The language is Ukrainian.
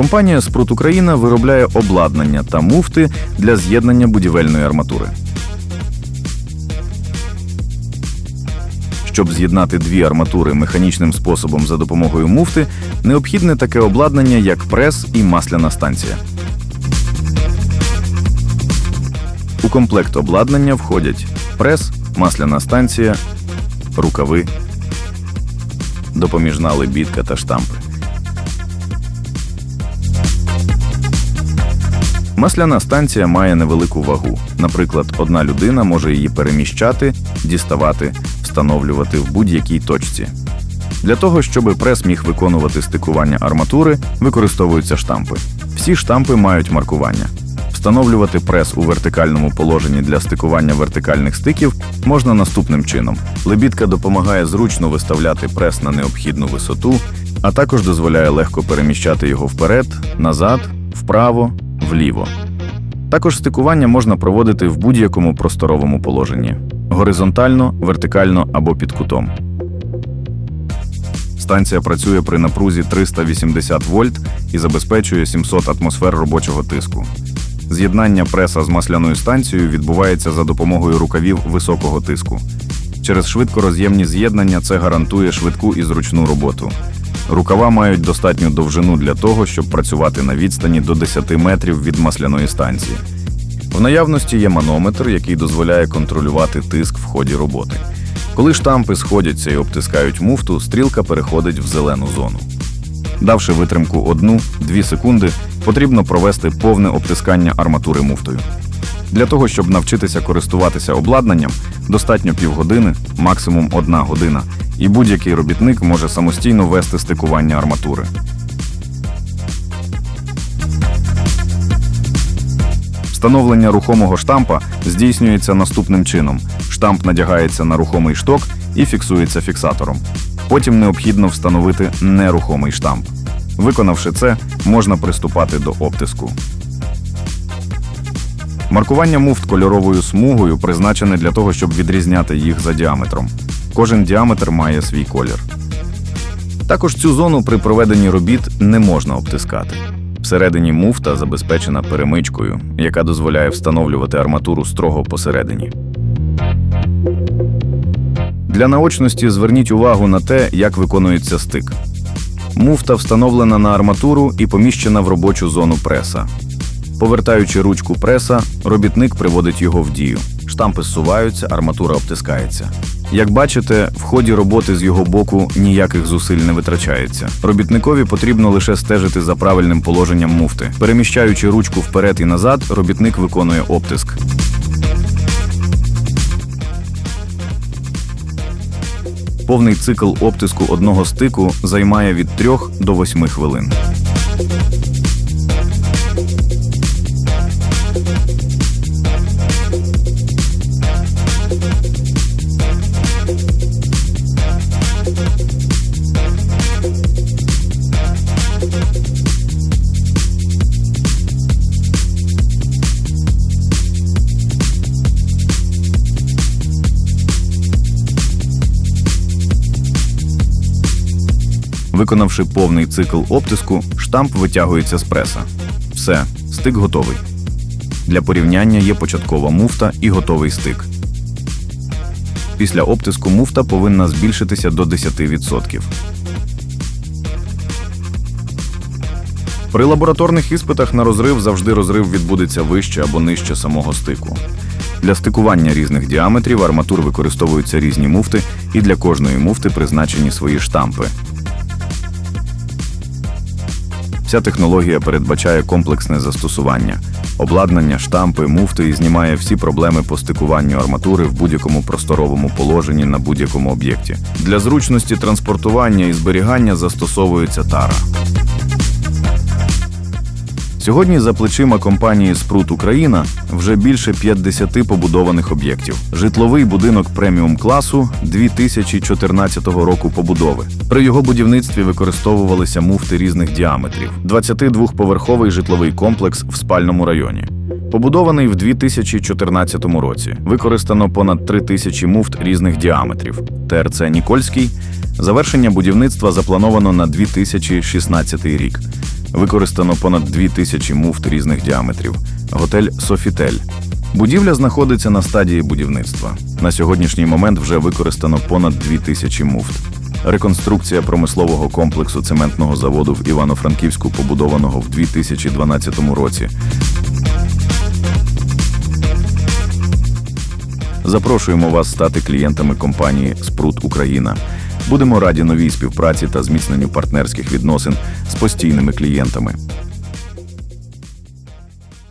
Компанія Спрут Україна виробляє обладнання та муфти для з'єднання будівельної арматури. Щоб з'єднати дві арматури механічним способом за допомогою муфти, необхідне таке обладнання, як прес і масляна станція. У комплект обладнання входять прес, масляна станція, рукави, допоміжна лебідка та штампи. Масляна станція має невелику вагу. Наприклад, одна людина може її переміщати, діставати, встановлювати в будь-якій точці. Для того, щоб прес міг виконувати стикування арматури, використовуються штампи. Всі штампи мають маркування. Встановлювати прес у вертикальному положенні для стикування вертикальних стиків можна наступним чином: лебідка допомагає зручно виставляти прес на необхідну висоту, а також дозволяє легко переміщати його вперед, назад, вправо, вліво. Також стикування можна проводити в будь-якому просторовому положенні горизонтально, вертикально або під кутом. Станція працює при напрузі 380 вольт і забезпечує 700 атмосфер робочого тиску. З'єднання преса з масляною станцією відбувається за допомогою рукавів високого тиску. Через швидкороз'ємні з'єднання це гарантує швидку і зручну роботу. Рукава мають достатню довжину для того, щоб працювати на відстані до 10 метрів від масляної станції. В наявності є манометр, який дозволяє контролювати тиск в ході роботи. Коли штампи сходяться і обтискають муфту, стрілка переходить в зелену зону. Давши витримку 1-2 секунди, потрібно провести повне обтискання арматури муфтою. Для того, щоб навчитися користуватися обладнанням, достатньо півгодини, максимум одна година, і будь-який робітник може самостійно вести стикування арматури. Встановлення рухомого штампа здійснюється наступним чином: штамп надягається на рухомий шток і фіксується фіксатором. Потім необхідно встановити нерухомий штамп. Виконавши це, можна приступати до обтиску. Маркування муфт кольоровою смугою призначене для того, щоб відрізняти їх за діаметром. Кожен діаметр має свій колір. Також цю зону при проведенні робіт не можна обтискати. Всередині муфта забезпечена перемичкою, яка дозволяє встановлювати арматуру строго посередині. Для наочності зверніть увагу на те, як виконується стик. Муфта встановлена на арматуру і поміщена в робочу зону преса. Повертаючи ручку преса, робітник приводить його в дію. Штампи зсуваються, арматура обтискається. Як бачите, в ході роботи з його боку ніяких зусиль не витрачається. Робітникові потрібно лише стежити за правильним положенням муфти. Переміщаючи ручку вперед і назад, робітник виконує обтиск. Повний цикл обтиску одного стику займає від 3 до 8 хвилин. Виконавши повний цикл обтиску, штамп витягується з преса. Все, стик готовий. Для порівняння є початкова муфта і готовий стик. Після обтиску муфта повинна збільшитися до 10%. При лабораторних іспитах на розрив завжди розрив відбудеться вище або нижче самого стику. Для стикування різних діаметрів арматур використовуються різні муфти, і для кожної муфти призначені свої штампи. Ця технологія передбачає комплексне застосування. Обладнання, штампи, муфти і знімає всі проблеми по стикуванню арматури в будь-якому просторовому положенні на будь-якому об'єкті. Для зручності транспортування і зберігання застосовується тара. Сьогодні за плечима компанії Спрут Україна вже більше 50 побудованих об'єктів. Житловий будинок преміум класу 2014 року побудови. При його будівництві використовувалися муфти різних діаметрів. 22-поверховий житловий комплекс в спальному районі. Побудований в 2014 році. Використано понад 3 тисячі муфт різних діаметрів. ТРЦ Нікольський. Завершення будівництва заплановано на 2016 рік. Використано понад 2000 муфт різних діаметрів. Готель Софітель. Будівля знаходиться на стадії будівництва. На сьогоднішній момент вже використано понад 2000 муфт. Реконструкція промислового комплексу цементного заводу в Івано-Франківську, побудованого в 2012 році. Запрошуємо вас стати клієнтами компанії Спрут Україна. Будемо раді новій співпраці та зміцненню партнерських відносин з постійними клієнтами.